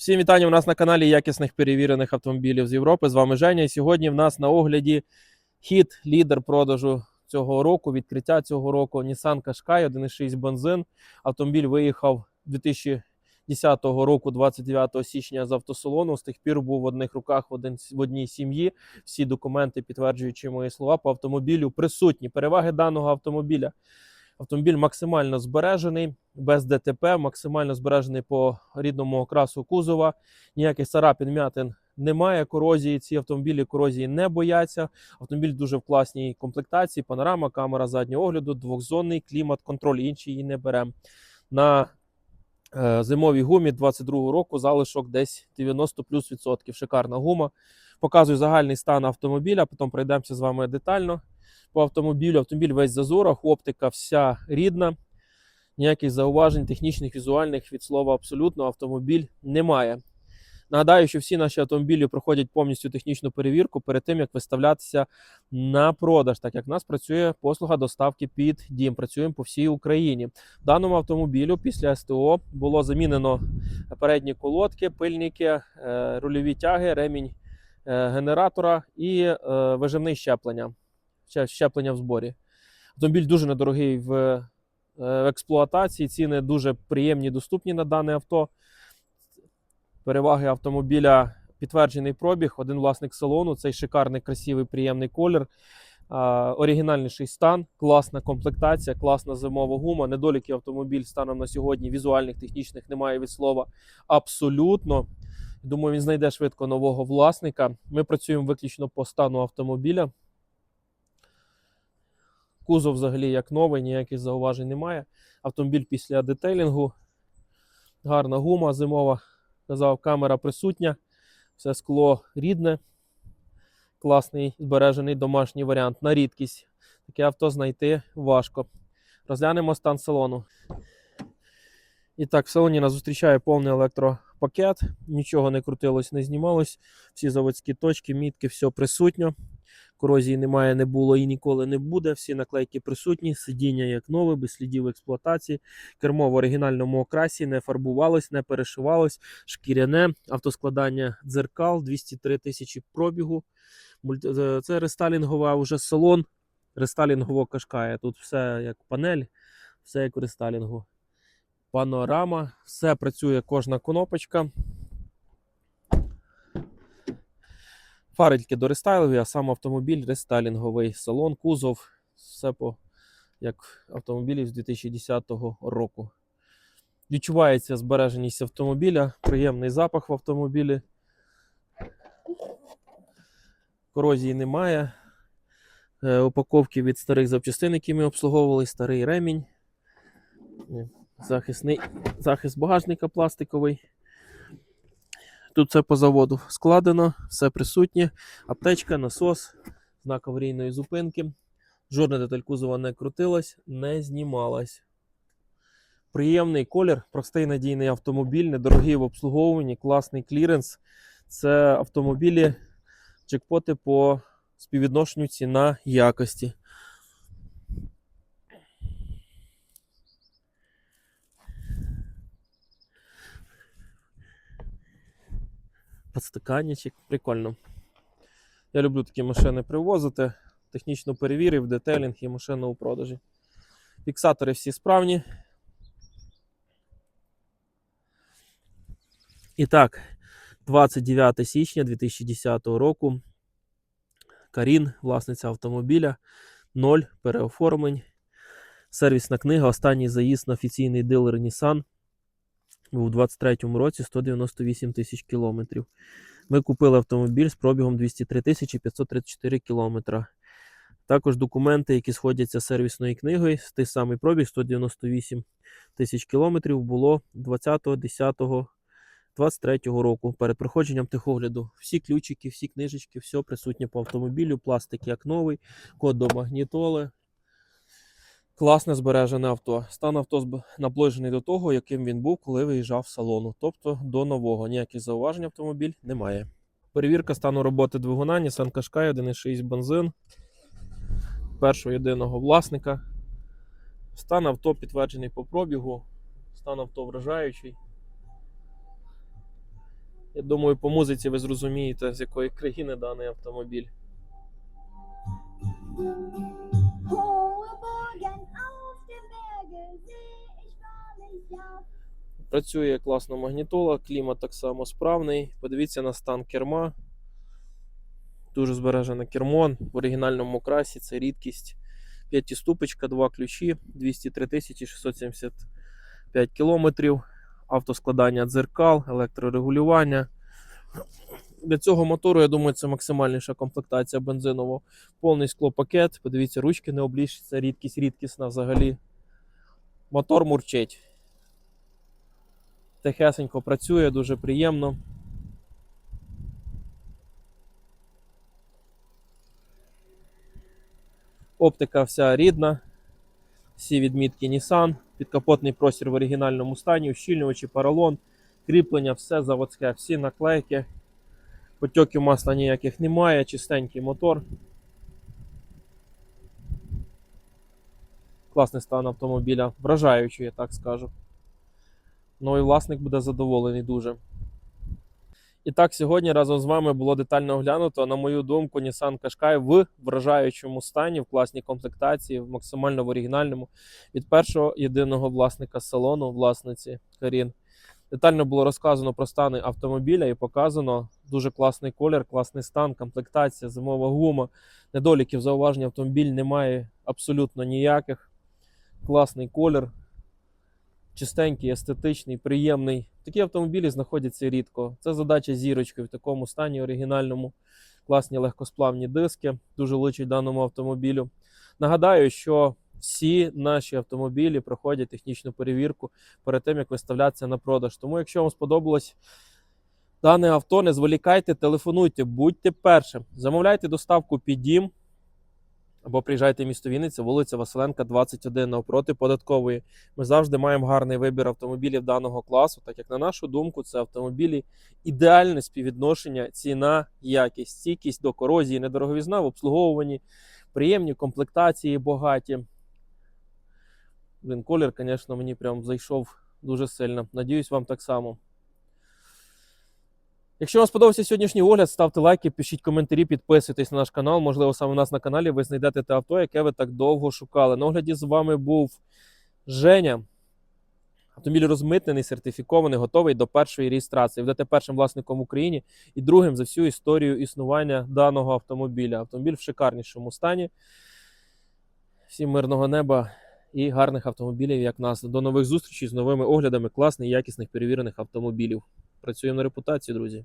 Всім вітання у нас на каналі якісних перевірених автомобілів з Європи. З вами Женя. І сьогодні в нас на огляді хід, лідер продажу цього року, відкриття цього року Nissan Qashqai 1.6 бензин. Автомобіль виїхав 2010 року, 29 січня з автосалону. З тих пір був в одних руках в, один, в одній сім'ї. Всі документи, підтверджуючи мої слова, по автомобілю присутні. Переваги даного автомобіля. Автомобіль максимально збережений, без ДТП, максимально збережений по рідному окрасу кузова. Ніяких царапин, м'ятин немає. Корозії. Ці автомобілі корозії не бояться. Автомобіль дуже в класній комплектації. Панорама, камера заднього огляду, двохзонний клімат, контроль. Інші її не беремо. На е, зимовій гумі 22 року залишок десь 90 плюс відсотків. Шикарна гума. Показую загальний стан автомобіля, потім пройдемося з вами детально по автомобілю. Автомобіль весь в зазорах, оптика вся рідна. Ніяких зауважень, технічних, візуальних від слова абсолютно автомобіль немає. Нагадаю, що всі наші автомобілі проходять повністю технічну перевірку перед тим, як виставлятися на продаж, так як в нас працює послуга доставки під дім. Працюємо по всій Україні. Даному автомобілю після СТО було замінено передні колодки, пильники, е, рульові тяги, ремінь е, генератора і е, вижимний щеплення ще- щеплення в зборі. Автомобіль дуже недорогий в, е, в експлуатації, ціни дуже приємні, доступні на дане авто. Переваги автомобіля підтверджений пробіг, один власник салону, цей шикарний, красивий, приємний колір. Оригінальніший стан, класна комплектація, класна зимова гума. Недоліки автомобіль станом на сьогодні візуальних, технічних немає від слова абсолютно. Думаю, він знайде швидко нового власника. Ми працюємо виключно по стану автомобіля. Кузов взагалі як новий, ніяких зауважень немає. Автомобіль після детейлінгу. Гарна гума зимова. Казав, камера присутня. Все скло рідне. Класний збережений домашній варіант. На рідкість. Таке авто знайти важко. Розглянемо стан салону. І так, в салоні нас зустрічає повний електропакет. Нічого не крутилось, не знімалось. Всі заводські точки, мітки, все присутньо. Корозії немає, не було і ніколи не буде. Всі наклейки присутні, сидіння як нове, без слідів експлуатації. Кермо в оригінальному окрасі не фарбувалось, не перешивалось, шкіряне, автоскладання дзеркал, 203 тисячі пробігу. Е, Це рестайлінгова вже салон рестайлінгового кашкає. Тут все як панель, все як в рестайлінгу. Панорама, все працює кожна кнопочка. Фари тільки до рестайлові, а сам автомобіль рестайлінговий. Салон, кузов, все по як автомобілів з 2010 року. Відчувається збереженість автомобіля, приємний запах в автомобілі. Корозії немає. Е, упаковки від старих запчастин, які ми обслуговували, старий ремінь. Захисний, захист багажника пластиковий. Тут все по заводу складено, все присутнє. Аптечка, насос, знак аварійної зупинки. Жодна деталь кузова не крутилась, не знімалась. Приємний колір, простий надійний автомобіль, недорогий в обслуговуванні, класний кліренс. Це автомобілі джекпоти по співвідношенню ціна якості. Подстаканничок, прикольно. Я люблю такі машини привозити. Технічно перевірив, детейлінг і машина у продажі. Фіксатори всі справні. І так, 29 січня 2010 року. Карін, власниця автомобіля, 0 переоформлень. Сервісна книга. Останній заїзд на офіційний дилер Nissan у 23-му році 198 тисяч кілометрів. Ми купили автомобіль з пробігом 203 тисячі 534 кілометра. Також документи, які сходяться з сервісною книгою, з той самий пробіг 198 тисяч кілометрів було 20.10.23 року перед проходженням техогляду. Всі ключики, всі книжечки, все присутнє по автомобілю, пластик як новий, код до магнітоли. Класне збережене авто. Стан авто наближений до того, яким він був, коли виїжджав з салону. Тобто до нового. Ніяких зауважень автомобіль немає. Перевірка стану роботи двигуна Nissan Qashqai 1.6 бензин першого єдиного власника. Стан авто підтверджений по пробігу. Стан авто вражаючий. Я думаю, по музиці ви зрозумієте, з якої країни даний автомобіль. Працює класно магнітола, клімат так само справний. Подивіться на стан керма. Дуже збережене кермо в оригінальному красі, це рідкість. П'ятиступочка, два ключі, 203 675 кілометрів. Автоскладання дзеркал, електрорегулювання. Для цього мотору, я думаю, це максимальніша комплектація бензинового. Повний склопакет. Подивіться, ручки не обліщаться, рідкість рідкісна взагалі. Мотор мурчить. Тихесенько працює, дуже приємно. Оптика вся рідна. Всі відмітки Nissan, підкапотний простір в оригінальному стані, ущільнювачі, поролон, кріплення, все заводське, всі наклейки. Потьоків масла ніяких немає, чистенький мотор. Класний стан автомобіля, вражаючий, я так скажу. Новий власник буде задоволений дуже. І так, сьогодні разом з вами було детально оглянуто, на мою думку, Nissan Qashqai в вражаючому стані, в класній комплектації, в максимально в оригінальному від першого єдиного власника салону, власниці Карін. Детально було розказано про стани автомобіля і показано дуже класний колір, класний стан, комплектація, зимова гума. Недоліків зауважень автомобіль немає абсолютно ніяких. Класний колір, чистенький, естетичний, приємний. Такі автомобілі знаходяться рідко. Це задача зірочки в такому стані оригінальному. Класні легкосплавні диски, дуже личить даному автомобілю. Нагадаю, що всі наші автомобілі проходять технічну перевірку перед тим, як виставлятися на продаж. Тому, якщо вам сподобалось дане авто, не зволікайте, телефонуйте, будьте першим. Замовляйте доставку під дім або приїжджайте в місто Вінниця, вулиця Василенка, 21 навпроти податкової. Ми завжди маємо гарний вибір автомобілів даного класу, так як на нашу думку, це автомобілі ідеальне співвідношення, ціна, якість, стійкість до корозії, недороговізна в обслуговуванні, приємні комплектації багаті. Блін, колір, звісно, мені прям зайшов дуже сильно. Надіюсь, вам так само. Якщо вам сподобався сьогоднішній огляд, ставте лайки, пишіть коментарі, підписуйтесь на наш канал. Можливо, саме у нас на каналі ви знайдете те авто, яке ви так довго шукали. На огляді з вами був Женя. Автомобіль розмитнений, сертифікований, готовий до першої реєстрації. Будете першим власником в Україні і другим за всю історію існування даного автомобіля. Автомобіль в шикарнішому стані. Всім мирного неба і гарних автомобілів, як нас. До нових зустрічей з новими оглядами класних, якісних перевірених автомобілів. Працюємо на репутацію, друзі.